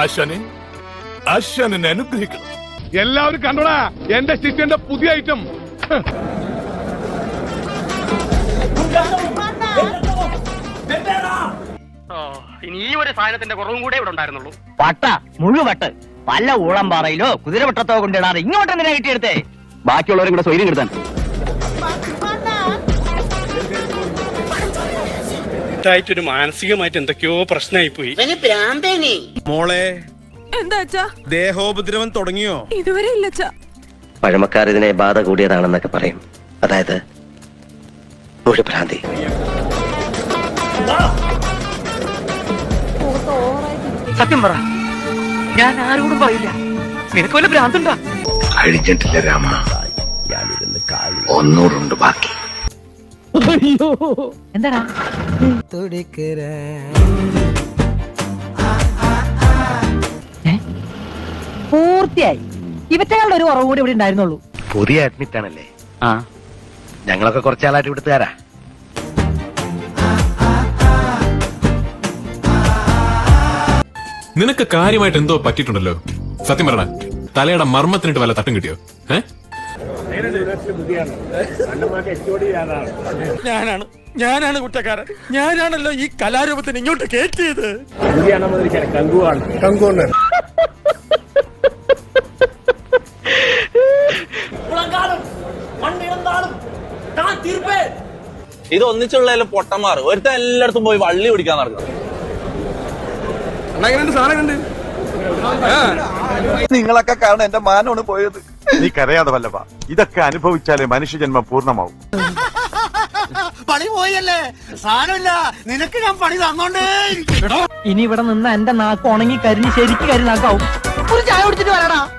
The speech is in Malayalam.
ആശാനെ ആശാനെ അനുഗ്രഹിക്കണം. എല്ലാവരും കണ്ടോടാ എന്റെ ശിഷ്യന്റെ പുതിയ ഐറ്റം ഇനി ഈ ഒരു സാധനത്തിന്റെ കുറവും കൂടെ ഇവിടെ ഉണ്ടായിരുന്നുള്ളൂ. വട്ട മുഴുവട്ട് പല ഊളംപാറയിലോ കുതിരവട്ടത്തോ കൊണ്ടിടാതെ ഇങ്ങോട്ട് എന്തിനാ കിട്ടിയെടുത്തേ? ബാക്കിയുള്ളവരും കൂടെ സ്വൈര്യം കിടത്താൻ. ഒരു മാനസികമായിട്ട് എന്തൊക്കെയോ പ്രശ്നമായി പോയി മോളെ എന്താ അച്ഛാ? ദേഹോപദ്രവം തുടങ്ങിയോ? ഇതുവരെ ഇല്ലച്ചാ പഴമക്കാർ ഇതിനെ ബാധ കൂടിയതാണെന്നൊക്കെ പറയും. അതായത് മുഴുഭ്രാന്തി സത്യം പറ. ഞാൻ ആരോടും പറയില്ല. നിനക്ക് വല്ല ഭ്രാന്തുണ്ടാ? കഴിഞ്ഞിട്ടില്ല രാമ. ഒന്നൂറുണ്ട് ബാക്കി. എന്താടാ? പൂർത്തിയായി. ഇവറ്റകളുടെ ഒരു ഉറവ് കൂടി ഇവിടെ ഉണ്ടായിരുന്നുള്ളൂ. പുതിയ അഡ്മിറ്റ് ആണല്ലേ? ആ. ഞങ്ങളൊക്കെ കുറച്ചാളായിട്ട് ഇവിടുത്തുകാരാ. നിനക്ക് കാര്യമായിട്ട് എന്തോ പറ്റിയിട്ടുണ്ടല്ലോ? സത്യം പറഞ്ഞ തലയുടെ മർമ്മത്തിനിട്ട് വല്ല തട്ടും കിട്ടിയോ? ഏ? ഞാനാണ്. ഞാനാണ് കുറ്റക്കാരൻ. ഞാനാണല്ലോ ഈ കലാരൂപത്തിന് ഇങ്ങോട്ട് കയറ്റിയത്. ഇത് ഒന്നിച്ചുള്ള പൊട്ടന്മാർ. ഒരുത്തൻ എല്ലായിടത്തും പോയി വള്ളി പിടിക്കാൻ നടക്കും. നിങ്ങളൊക്കെ കാരണം എന്റെ മാനമാണ് പോയത്. നീ കരയാതെ വല്ലപ്പാ ഇതൊക്കെ അനുഭവിച്ചാലേ മനുഷ്യജന്മം പൂർണമാവും. പണി പോയല്ലേ? സാരമില്ല. നിനക്ക് ഞാൻ പണി തന്നോണ്ടേ ഇനി ഇവിടെ നിന്ന് എന്റെ നാക്ക് ഉണങ്ങി കരിഞ്ഞ് ശരിക്ക് കരിനാക്കാവും ഒരു ചായ